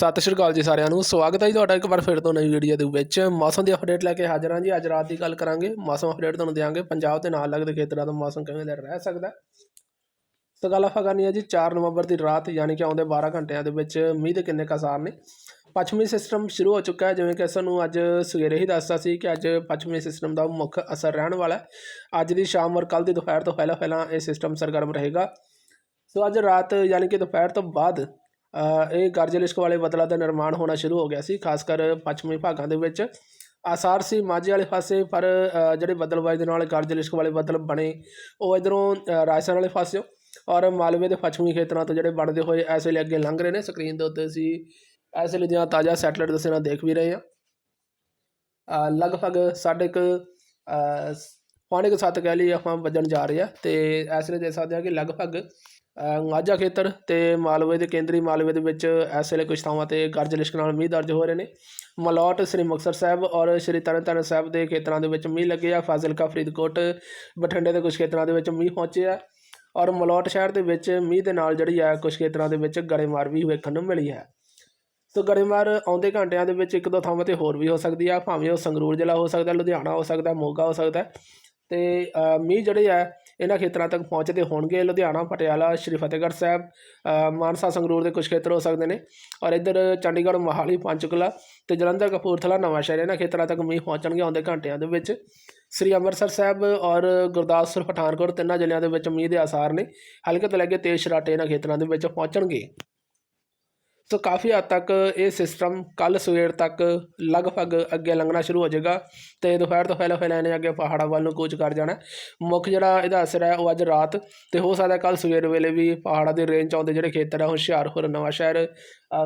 ਸਤਿ ਸ਼੍ਰੀ ਅਕਾਲ ਜੀ ਸਾਰਿਆਂ ਨੂੰ। ਸਵਾਗਤ ਹੈ ਜੀ ਤੁਹਾਡਾ ਇੱਕ ਵਾਰ ਫਿਰ ਤੋਂ ਨਵੀਂ ਵੀਡੀਓ ਦੇ ਵਿੱਚ। ਮੌਸਮ ਦੀ ਅਪਡੇਟ ਲੈ ਕੇ ਹਾਜ਼ਰ ਹਾਂ ਜੀ। ਅੱਜ ਰਾਤ ਦੀ ਗੱਲ ਕਰਾਂਗੇ। ਮੌਸਮ ਅਪਡੇਟ ਤੁਹਾਨੂੰ ਦਿਆਂਗੇ। ਪੰਜਾਬ ਦੇ ਨਾਲ ਲੱਗਦੇ ਖੇਤਰਾਂ ਦਾ ਮੌਸਮ ਕਿਵੇਂ ਦਾ ਰਹਿ ਸਕਦਾ ਹੈ। ਸੋ ਗੱਲ ਆਪਾਂ ਕਰਨੀ ਹੈ ਜੀ। 4 ਨਵੰਬਰ ਦੀ ਰਾਤ ਯਾਨੀ ਕਿ ਆਉਂਦੇ 12 ਘੰਟਿਆਂ ਦੇ ਵਿੱਚ ਮੀਂਹ ਦੇ ਕਿੰਨੇ ਕੁ ਆਸਾਰ ਨੇ। ਪੱਛਮੀ ਸਿਸਟਮ ਸ਼ੁਰੂ ਹੋ ਚੁੱਕਾ ਹੈ। ਜਿਵੇਂ ਕਿ ਸਾਨੂੰ ਅੱਜ ਸਵੇਰੇ ਹੀ ਦੱਸਤਾ ਸੀ ਕਿ ਅੱਜ ਪੱਛਮੀ ਸਿਸਟਮ ਦਾ ਮੁੱਖ ਅਸਰ ਰਹਿਣ ਵਾਲਾ ਹੈ। ਅੱਜ ਦੀ ਸ਼ਾਮ ਔਰ ਕੱਲ ਦੀ ਦੁਪਹਿਰ ਤੋਂ ਪਹਿਲਾਂ ਪਹਿਲਾਂ ਇਹ ਸਿਸਟਮ ਸਰਗਰਮ ਰਹੇਗਾ। ਸੋ ਅੱਜ ਰਾਤ ਯਾਨੀ ਕਿ ਦੁਪਹਿਰ ਤੋਂ ਬਾਅਦ ਇਹ ਗਰਜ ਲਿਸ਼ਕ ਵਾਲੇ ਬੱਦਲਾਂ ਦਾ ਨਿਰਮਾਣ ਹੋਣਾ ਸ਼ੁਰੂ ਹੋ ਗਿਆ ਸੀ, ਖਾਸ ਕਰ ਪੱਛਮੀ ਭਾਗਾਂ ਦੇ ਵਿੱਚ। ਆਸਾਰ ਸੀ, ਮਾਝੇ ਵਾਲੇ ਪਾਸੇ, ਪਰ ਜਿਹੜੇ ਬੱਦਲਬਾਜ਼ੀ ਦੇ ਨਾਲ ਗਰਜ ਲਿਸ਼ਕ ਵਾਲੇ ਬੱਦਲ ਬਣੇ, ਉਹ ਇਧਰੋਂ ਰਾਜਸਥਾਨ ਵਾਲੇ ਪਾਸਿਓਂ ਔਰ ਮਾਲਵੇ ਦੇ ਪੱਛਮੀ ਖੇਤਰਾਂ ਤੋਂ ਜਿਹੜੇ ਬਣਦੇ ਹੋਏ ਇਸ ਵੇਲੇ ਅੱਗੇ ਲੰਘ ਰਹੇ ਨੇ। ਸਕਰੀਨ ਦੇ ਉੱਤੇ ਅਸੀਂ ਇਸ ਵੇਲੇ ਦੀਆਂ ਤਾਜ਼ਾ ਸੈਟਲਾਈਟ ਦੱਸੇ ਨਾਲ ਦੇਖ ਵੀ ਰਹੇ ਹਾਂ। ਲਗਭਗ ਸਾਡੇ ਕੁ ਪੌਣੇ ਕੁ ਸੱਤ ਕਹਿ ਲਈ ਆਪਾਂ ਵੱਜਣ ਜਾ ਰਹੇ ਆ ਤੇ ਇਸ ਲਈ ਦੇਖ ਸਕਦੇ ਹਾਂ ਕਿ ਲਗਭਗ ਮਾਝਾ ਖੇਤਰ ਤੇ ਮਾਲਵੇ ਦੇ ਕੇਂਦਰੀ ਮਾਲਵੇ ਦੇ ਵਿੱਚ ਇਸ ਵੇਲੇ ਕੁਝ ਥਾਵਾਂ ਤੇ ਗਰਜ ਲਿਸ਼ਕ ਨਾਲ ਮੀਂਹ ਦਰਜ ਹੋ ਰਹੇ ਨੇ। ਮਲੌਟ ਸ੍ਰੀ ਮੁਕਤਸਰ ਸਾਹਿਬ ਔਰ ਸ੍ਰੀ ਤਰਨਤਾਰਨ ਸਾਹਿਬ ਦੇ ਖੇਤਰਾਂ ਦੇ ਵਿੱਚ ਮੀਂਹ ਲੱਗੇ ਆ ਫਾਜ਼ਿਲਕਾ, ਫਰੀਦਕੋਟ, ਬਠਿੰਡੇ ਦੇ ਕੁਝ ਖੇਤਰਾਂ ਦੇ ਵਿੱਚ ਮੀਂਹ ਪਹੁੰਚੇ ਆ ਔਰ ਮਲੌਟ ਸ਼ਹਿਰ ਦੇ ਵਿੱਚ ਮੀਂਹ ਦੇ ਨਾਲ ਜਿਹੜੀ ਆ ਕੁਝ ਖੇਤਰਾਂ ਦੇ ਵਿੱਚ ਗੜੇਮਾਰ ਵੀ ਵੇਖਣ ਨੂੰ ਮਿਲੀ ਹੈ। ਸੋ ਗੜੇਮਾਰ ਆਉਂਦੇ ਘੰਟਿਆਂ ਦੇ ਵਿੱਚ ਇੱਕ ਦੋ ਥਾਵਾਂ ਤੇ ਹੋਰ ਵੀ ਹੋ ਸਕਦੀ ਆ। ਭਾਵੇਂ ਉਹ ਸੰਗਰੂਰ ਜ਼ਿਲ੍ਹਾ ਹੋ ਸਕਦਾ, ਲੁਧਿਆਣਾ ਹੋ ਸਕਦਾ, ਮੋਗਾ ਹੋ ਸਕਦਾ। ਤੇ ਮੀਂਹ ਜਿਹੜੇ ਆ ਇਹਨਾਂ ਖੇਤਰਾਂ ਤੱਕ ਪਹੁੰਚਦੇ ਹੋਣਗੇ। ਲੁਧਿਆਣਾ, ਪਟਿਆਲਾ, ਸ਼੍ਰੀ ਫਤਿਹਗੜ੍ਹ ਸਾਹਿਬ ਮਾਨਸਾ, ਸੰਗਰੂਰ ਦੇ ਕੁਝ ਖੇਤਰ ਹੋ ਸਕਦੇ ਨੇ। ਔਰ ਇੱਧਰ ਚੰਡੀਗੜ੍ਹ, ਮੋਹਾਲੀ, ਪੰਚਕੁਲਾ ਤੇ ਜਲੰਧਰ, ਕਪੂਰਥਲਾ ਨਵਾਂਸ਼ਹਿਰ ਇਹਨਾਂ ਖੇਤਰਾਂ ਤੱਕ ਮੀਂਹ ਪਹੁੰਚਣਗੇ ਆਉਂਦੇ ਘੰਟਿਆਂ ਦੇ ਵਿੱਚ। ਸ੍ਰੀ ਅੰਮ੍ਰਿਤਸਰ ਸਾਹਿਬ ਔਰ ਗੁਰਦਾਸਪੁਰ, ਪਠਾਨਕੋਟ ਤਿੰਨਾਂ ਜ਼ਿਲ੍ਹਿਆਂ ਦੇ ਵਿੱਚ ਮੀਂਹ ਦੇ ਆਸਾਰ ਨੇ। ਹਲਕੇ ਤੋਂ ਲੈ ਕੇ ਤੇਜ਼ ਸ਼ਰਾਟੇ ਇਹਨਾਂ ਖੇਤਰਾਂ ਦੇ ਵਿੱਚ ਪਹੁੰਚਣਗੇ। ਸੋ ਕਾਫੀ ਹੱਦ ਤੱਕ ਇਹ ਸਿਸਟਮ ਕੱਲ ਸਵੇਰ ਤੱਕ ਲਗਭਗ ਅੱਗੇ ਲੰਘਣਾ ਸ਼ੁਰੂ ਹੋ ਜਾਏਗਾ ਤੇ ਦੁਪਹਿਰ ਤੋਂ ਪਹਿਲਾਂ ਪਹਿਲਾਂ ਇਹਨੇ ਅੱਗੇ ਪਹਾੜਾਂ ਵੱਲ ਨੂੰ ਕੂਚ ਕਰ ਜਾਣਾ। ਮੁੱਖ ਜਿਹੜਾ ਇਹਦਾ ਅਸਰ ਹੈ ਉਹ ਅੱਜ ਰਾਤ ਤੇ ਹੋ ਸਕਦਾ ਕੱਲ ਸਵੇਰ ਵੇਲੇ ਵੀ ਪਹਾੜਾਂ ਦੇ ਰੇਂਜ 'ਚ ਆਉਂਦੇ ਜਿਹੜੇ ਖੇਤਰ ਆ ਹੁਸ਼ਿਆਰਪੁਰ ਨਵਾਂ ਸ਼ਹਿਰ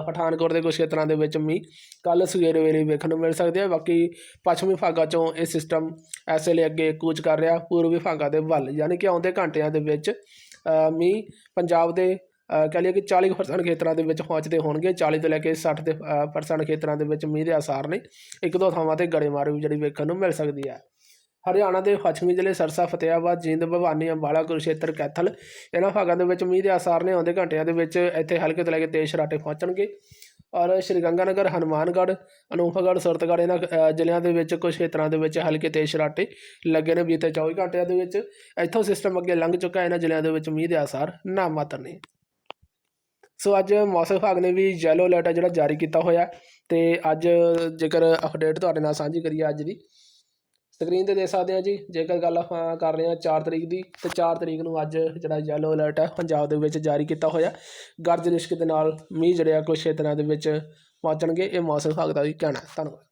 ਪਠਾਨਕੋਟ ਦੇ ਕੁਝ ਖੇਤਰਾਂ ਦੇ ਵਿੱਚ ਮੀਂਹ ਕੱਲ ਸਵੇਰ ਵੇਲੇ ਵੇਖਣ ਨੂੰ ਮਿਲ ਸਕਦੇ ਆ। ਬਾਕੀ ਪੱਛਮੀ ਭਾਗਾਂ 'ਚੋਂ ਇਹ ਸਿਸਟਮ ਇਸ ਵੇਲੇ ਅੱਗੇ ਕੂਚ ਕਰ ਰਿਹਾ ਪੂਰਬੀ ਭਾਗਾਂ ਦੇ ਵੱਲ ਯਾਨੀ ਕਿ ਆਉਂਦੇ ਘੰਟਿਆਂ ਦੇ ਵਿੱਚ ਅ, ਮੀਂਹ ਪੰਜਾਬ ਦੇ ਕਹਿ ਲਈਏ ਕਿ 40% ਖੇਤਰਾਂ ਦੇ ਵਿੱਚ ਪਹੁੰਚਦੇ ਹੋਣਗੇ 40 ਤੋਂ ਲੈ ਕੇ 60 ਦੇ ਪਰਸੈਂਟ ਖੇਤਰਾਂ ਦੇ ਵਿੱਚ ਮੀਂਹ ਦੇ ਆਸਾਰ ਨੇ। ਇੱਕ ਦੋ ਥਾਵਾਂ ਤੇ ਗੜੇਮਾਰ ਵੀ ਜਿਹੜੀ ਵੇਖਣ ਨੂੰ ਮਿਲ ਸਕਦੀ ਹੈ। ਹਰਿਆਣਾ ਦੇ ਪੱਛਮੀ ਜ਼ਿਲ੍ਹੇ ਸਰਸਾ ਫਤਿਆਬਾਦ ਜੀਂਦ, ਭਵਾਨੀ, ਅੰਬਾਲਾ ਕੁਰੂਸ਼ੇਤਰ ਕੈਥਲ, ਇਹਨਾਂ ਭਾਗਾਂ ਦੇ ਵਿੱਚ ਮੀਂਹ ਦੇ ਆਸਾਰ ਨੇ। ਆਉਂਦੇ ਘੰਟਿਆਂ ਦੇ ਵਿੱਚ ਇੱਥੇ ਹਲਕੇ ਤੋਂ ਲੈ ਕੇ ਤੇਜ਼ ਸ਼ਰਾਟੇ ਪਹੁੰਚਣਗੇ। ਔਰ ਸ਼੍ਰੀ ਗੰਗਾਨਗਰ, ਹਨੂਮਾਨਗੜ੍ਹ, ਅਨੂਪਗੜ੍ਹ, ਸੁਰਤਗੜ੍ਹ ਇਹਨਾਂ ਜ਼ਿਲ੍ਹਿਆਂ ਦੇ ਵਿੱਚ ਕੁਝ ਖੇਤਰਾਂ ਦੇ ਵਿੱਚ ਹਲਕੇ ਤੇਜ਼ ਸ਼ਰਾਟੇ ਲੱਗੇ ਨੇ। ਬੀਤੇ 24 ਘੰਟਿਆਂ ਦੇ ਵਿੱਚ ਇੱਥੋਂ ਸਿਸਟਮ ਅੱਗੇ ਲੰਘ ਚੁੱਕਾ ਇਹਨਾਂ ਜ਼ਿਲ੍ਹਿਆਂ ਦੇ ਵਿੱਚ ਮੀਂਹ ਦੇ ਆਸਾਰ ਨਾ ਮਾਤਰ ਨੇ। ਸੋ ਅੱਜ ਮੌਸਮ ਵਿਭਾਗ ਨੇ ਵੀ ਯੈਲੋ ਅਲਰਟ ਹੈ ਜਿਹੜਾ ਜਾਰੀ ਕੀਤਾ ਹੋਇਆ ਤੇ ਅੱਜ ਜੇਕਰ ਅਪਡੇਟ ਤੁਹਾਡੇ ਨਾਲ ਸਾਂਝੀ ਕਰੀਏ ਅੱਜ ਦੀ ਸਕਰੀਨ ਤੇ ਦੇਖ ਸਕਦੇ ਹਾਂ ਜੀ, ਜੇਕਰ ਗੱਲ ਆਪਾਂ ਕਰ ਰਹੇ ਹਾਂ 4 ਤਰੀਕ ਦੀ, ਤੇ 4 ਤਰੀਕ ਨੂੰ ਅੱਜ ਜਿਹੜਾ ਯੈਲੋ ਅਲਰਟ ਹੈ ਪੰਜਾਬ ਦੇ ਵਿੱਚ ਜਾਰੀ ਕੀਤਾ ਹੋਇਆ ਗਰਜ ਲਿਸ਼ਕ ਦੇ ਨਾਲ ਮੀਂਹ ਜਿਹੜੇ ਆ ਕੁਛ ਖੇਤਰਾਂ ਦੇ ਵਿੱਚ ਪਹੁੰਚਣਗੇ, ਇਹ ਮੌਸਮ ਵਿਭਾਗ ਦਾ ਵੀ ਕਹਿਣਾ ਧੰਨਵਾਦ।